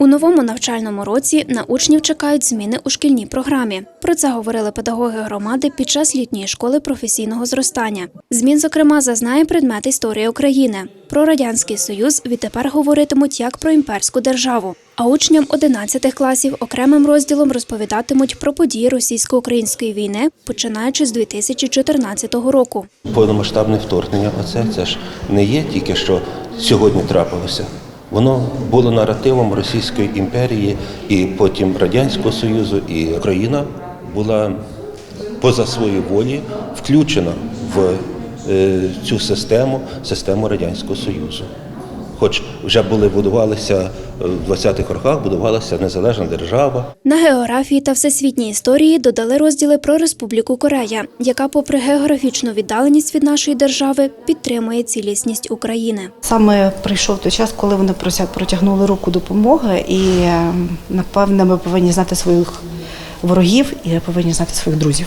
У новому навчальному році на учнів чекають зміни у шкільній програмі. Про це говорили педагоги громади під час літньої школи професійного зростання. Змін, зокрема, зазнає предмет історія України. Про радянський союз відтепер говоритимуть як про імперську державу. А учням 11 класів окремим розділом розповідатимуть про події російсько-української війни, починаючи з 2014 року. Повномасштабне вторгнення, оце це ж не є тільки що сьогодні трапилося. Воно було наративом Російської імперії і потім Радянського Союзу, і Україна була поза своєю волі включена в е, цю систему, систему Радянського Союзу. Хоч вже були будувалися е, в 20-х роках, будувалася незалежна держава, На географії та всесвітній історії додали розділи про Республіку Корея, яка, попри географічну віддаленість від нашої держави, підтримує цілісність України. Саме прийшов той час, коли вони протягнули руку допомоги, і е, напевне ми повинні знати своїх ворогів і повинні знати своїх друзів.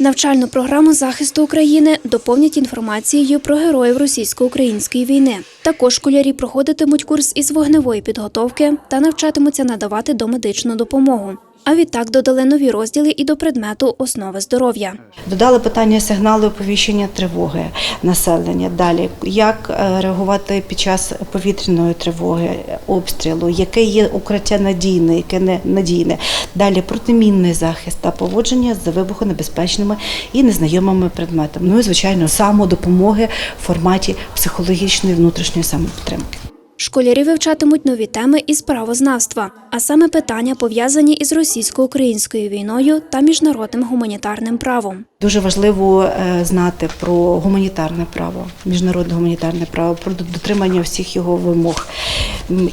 Навчальну програму захисту України доповнять інформацією про героїв російсько-української війни. Також школярі проходитимуть курс із вогневої підготовки та навчатимуться надавати домедичну допомогу. А відтак додали нові розділи і до предмету основи здоров'я. Додали питання сигнали оповіщення тривоги населення. Далі як е, реагувати під час повітряної тривоги, обстрілу, яке є укриття надійне, яке не надійне. Далі протимінний захист та поводження з вибухонебезпечними і незнайомими предметами. Ну і звичайно, самодопомоги в форматі психологічної внутрішньої самопідтримки. Школярі вивчатимуть нові теми із правознавства, а саме питання пов'язані із російсько-українською війною та міжнародним гуманітарним правом. Дуже важливо е, знати про гуманітарне право, міжнародне гуманітарне право, про дотримання всіх його вимог.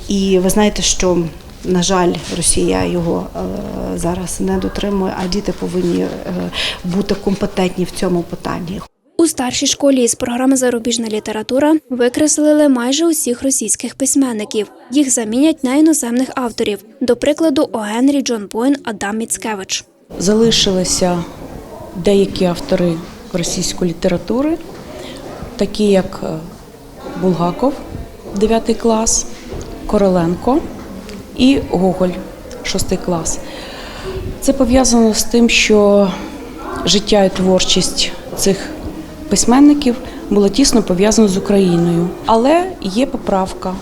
І ви знаєте, що на жаль, Росія його е, зараз не дотримує, а діти повинні е, бути компетентні в цьому питанні. У старшій школі із програми Зарубіжна література викреслили майже усіх російських письменників. Їх замінять на іноземних авторів, до прикладу, О. Генрі, Джон Бойн, Адам Міцкевич. Залишилися деякі автори російської літератури, такі як е, Булгаков, 9 клас, Короленко і Гоголь, 6 клас. Це пов'язано з тим, що життя і творчість цих письменників було тісно пов'язано з Україною. Але є поправка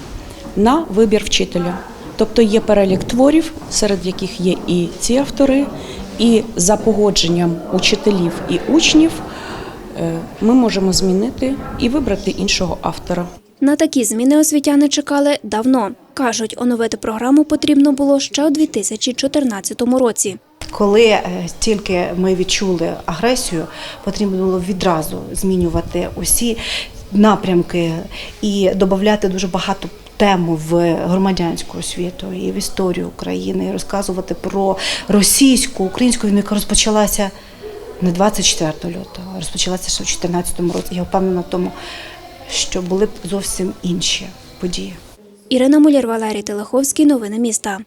на вибір вчителя. Тобто є перелік творів, серед яких є і ці автори, і за погодженням учителів і учнів е, ми можемо змінити і вибрати іншого автора. На такі зміни освітяни чекали давно. Кажуть, оновити програму потрібно було ще у 2014 році. Коли е, тільки ми відчули агресію, потрібно було відразу змінювати усі напрямки і додати дуже багато тему в громадянську освіту і в історію України, і розказувати про російську, українську війну, яка розпочалася не 24 лютого, а розпочалася ще в 2014 році. Я впевнена в тому, що були б зовсім інші події. Ірина Муляр, Валерій Телеховський. Новини міста.